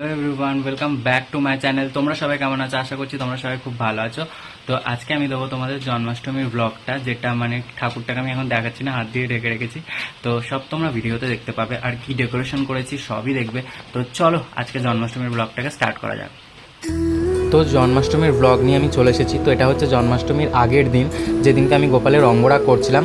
Hello everyone welcome back to my channel তোমরা সবাই কেমন আছো? আশা করছি তোমরা সবাই খুব ভালো আছো। তো আজকে আমি দেবো তোমাদের জন্মাষ্টমীর ব্লগটা যেটা মানে ঠাকুরটাকে আমি এখন দেখাচ্ছি না, হাত দিয়ে ঢেকে রেখেছি। তো সব তোমরা ভিডিওতে দেখতে পাবে, আর কি ডেকোরেশন করেছি সবই দেখবে। তো চলো আজকে জন্মাষ্টমীর ব্লগটাকে স্টার্ট করা যাক। তো জন্মাষ্টমীর ব্লগ নিয়ে আমি চলে এসেছি। তো এটা হচ্ছে জন্মাষ্টমীর আগের দিন, যেদিনকে আমি গোপালের অঙ্গরা করছিলাম।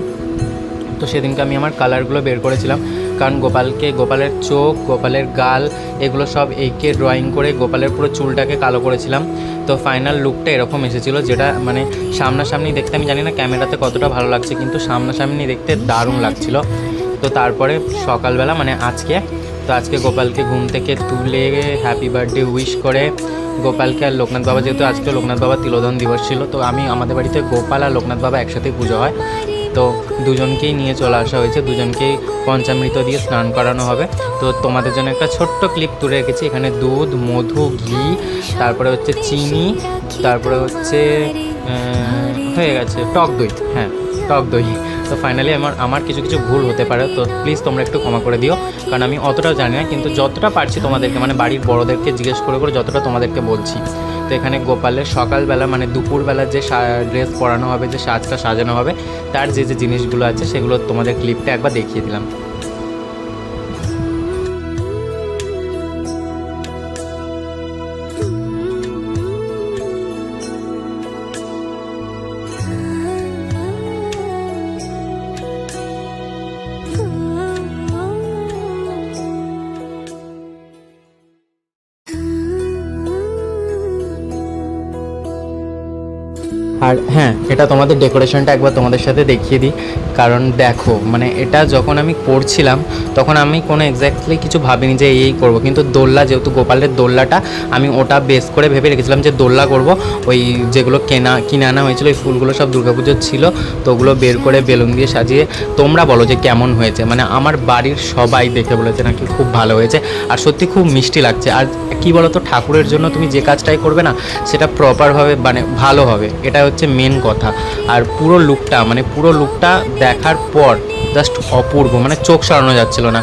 তো সেদিনকে আমি আমার কালারগুলো বের করেছিলাম। কারণ গোপালকে, গোপালের চোখ, গোপালের গাল, এগুলো সব এঁকে ড্রয়িং করে গোপালের পুরো চুলটাকে কালো করেছিলাম। তো ফাইনাল লুকটা এরকম এসেছিল যেটা মানে সামনাসামনি দেখতে আমি জানি না ক্যামেরাতে কতটা ভালো লাগছে, কিন্তু সামনাসামনি দেখতে দারুণ লাগছিল। তো তারপরে সকালবেলা মানে আজকে, তো আজকে গোপালকে ঘুম থেকে তুলে হ্যাপি বার্থডে উইশ করে গোপালকে আর লোকনাথ বাবা, যেহেতু আজকে লোকনাথ বাবা তিলোধন দিবস ছিল, তো আমি আমাদের বাড়িতে গোপাল আর লোকনাথ বাবা একসাথেই পুজো হয়। তো দুজনকেই নিয়ে চলে আসা হয়েছে। দুজনকেই পঞ্চামৃত দিয়ে স্নান করানো হবে। তো তোমাদের জন্য একটা ছোট্ট ক্লিপ তুলে রেখেছি। এখানে দুধ, মধু, ঘি, তারপরে হচ্ছে চিনি, তারপরে হচ্ছে হয়ে গেছে টক দই। হ্যাঁ। টক দই তো ফাইনালি আমার আমার কিছু কিছু ভুল হতে পারে, তো প্লিজ তোমরা একটু ক্ষমা করে দিও। কারণ আমি অতটাও জানি না, কিন্তু যতটা পারছি তোমাদেরকে মানে বাড়ির বড়োদেরকে জিজ্ঞেস করে করে যতটা তোমাদেরকে বলছি। তো এখানে গোপালের সকালবেলা মানে দুপুরবেলা যে ড্রেস পরানো হবে, যে সাজটা সাজানো হবে, তার যে যে জিনিসগুলো আছে, সেগুলো তোমাদের ক্লিপটা একবার দেখিয়ে দিলাম। আর হ্যাঁ এটা তোমাদের ডেকোরেশনটা একবার তোমাদের সাথে দেখিয়ে দিই। কারণ দেখো মানে এটা যখন আমি করছিলাম, তখন আমি কোনো এক্স্যাক্টলি কিছু ভাবিনি যে এই করব। কিন্তু দোল্লা যেহেতু গোপালের দোল্লাটা, আমি ওটা বেস করে ভেবে রেখেছিলাম যে দোল্লা করব। ওই যেগুলো কেনা, কিনে আনা হয়েছিল, ওই ফুলগুলো সব দুর্গাপুজোর ছিল, তো ওগুলো বের করে বেলুন দিয়ে সাজিয়ে তোমরা বলো যে কেমন হয়েছে। মানে আমার বাড়ির সবাই দেখে বলেছে নাকি খুব ভালো হয়েছে। আর সত্যি খুব মিষ্টি লাগছে। আর কি বলো তো ঠাকুরের জন্য তুমি যে কাজটাই করবে না, সেটা প্রপারভাবে মানে ভালো হবে। এটা হচ্ছে মেন কথা। আর পুরো লুকটা মানে পুরো লুকটা দেখার পর জাস্ট অপূর্ব মানে চোখ সরানো যাচ্ছিল না।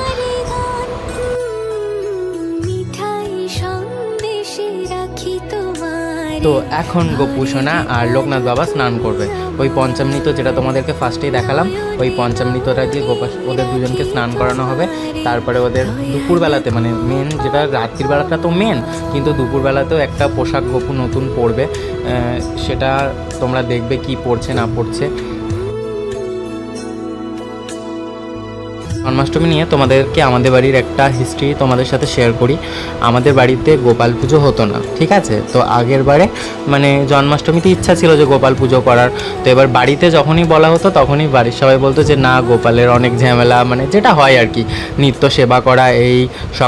তো এখন গোপুসোনা আর লোকনাথ বাবা স্নান করবে। ওই পঞ্চামৃত যেটা তোমাদেরকে ফার্স্টেই দেখালাম, ওই পঞ্চামৃতটা দিয়ে গোপা ওদের দুজনকে স্নান করানো হবে। তারপরে ওদের দুপুরবেলাতে মানে মেন যেটা রাত্রির বেলাটা তো মেন কিন্তু দুপুরবেলাতেও একটা পোশাক গপু নতুন পরবে। সেটা তোমরা দেখবে কি পড়ছে না পড়ছে জন্মাষ্টমী নিয়ে তোমাদেরকে আমাদের বাড়ির একটা হিস্ট্রি তোমাদের সাথে শেয়ার করি। আমাদের বাড়িতে গোপাল পুজো হতো না, ঠিক আছে? তো আগের বারে মানে জন্মাষ্টমীতে ইচ্ছা ছিল যে গোপাল পুজো করার। তো এবার বাড়িতে যখনই বলা হতো তখনই বাড়ির সবাই বলতো যে, না, গোপালের অনেক ঝামেলা। মানে যেটা হয় আর কি। নিত্য সেবা করা, এই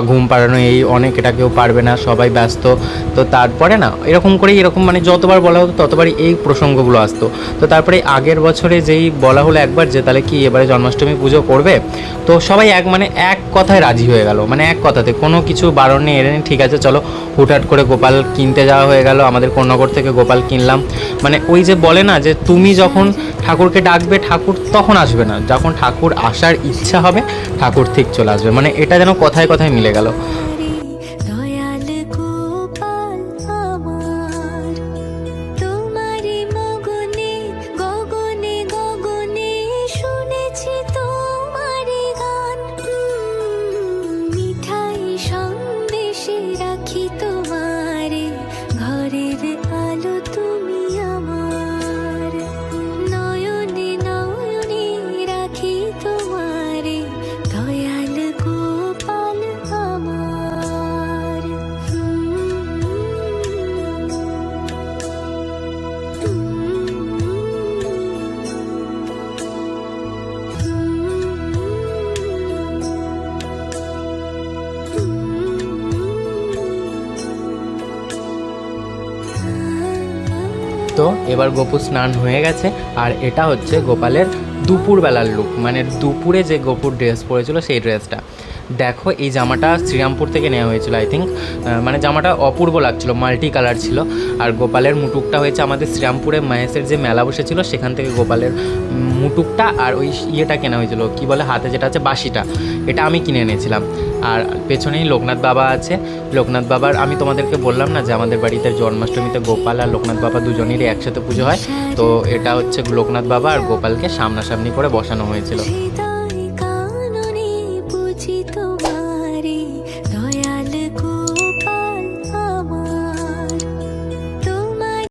ঘুম পাড়ানো, এই অনেক এটা কেউ পারবে না, সবাই ব্যস্ত। তো তারপরে না, এরকম করেই, এরকম মানে যতবার বলা হতো ততবারই এই প্রসঙ্গগুলো আসতো। তো তারপরে আগের বছরে যেই বলা হলো একবার যে, তাহলে কি এবারে জন্মাষ্টমী পুজো করবে? তো সবাই এক মানে এক কথায় রাজি হয়ে গেল মানে এক কথাতে, কোনো কিছু বারণ নেই এড়ে ঠিক আছে, চলো, হুটহাট করে গোপাল কিনতে যাওয়া হয়ে গেল, আমাদের কন্যাগর থেকে গোপাল কিনলাম। মানে ওই যে বলে না যে, তুমি যখন ঠাকুরকে ডাকবে, ঠাকুর তখন আসবে না, যখন ঠাকুর আসার ইচ্ছা হবে, ঠাকুর ঠিক চলে আসবে মানে এটা যেন কথায় কথায় মিলে গেল। তো এবার গোপু স্নান হয়ে গেছে, আর এটা হচ্ছে গোপালের দুপুরবেলার লুক মানে দুপুরে যে গোপুর ড্রেস পরেছিল সেই ড্রেসটা দেখো, এই জামাটা শ্রীরামপুর থেকে নেওয়া হয়েছিল আই থিঙ্ক মানে জামাটা অপূর্ব লাগছিল মাল্টি কালার ছিল। আর গোপালের মুটুকটা হয়েছে আমাদের শ্রীরামপুরে মহেশের যে মেলা বসেছিল, সেখান থেকে গোপালের মুটুকটা আর ওই ইয়েটা কেনা হয়েছিল, কি বলে হাতে যেটা আছে বাসিটা এটা আমি কিনে এনেছিলাম। আর পেছনেই লোকনাথ বাবা আছে। লোকনাথ বাবার, আমি তোমাদেরকে বললাম না যে আমাদের বাড়িতে জন্মাষ্টমীতে গোপাল আর লোকনাথ বাবা দুজনেরই একসাথে পুজো হয়, তো এটা হচ্ছে লোকনাথ বাবা আর গোপালকে সামনাসামনি করে বসানো হয়েছিল।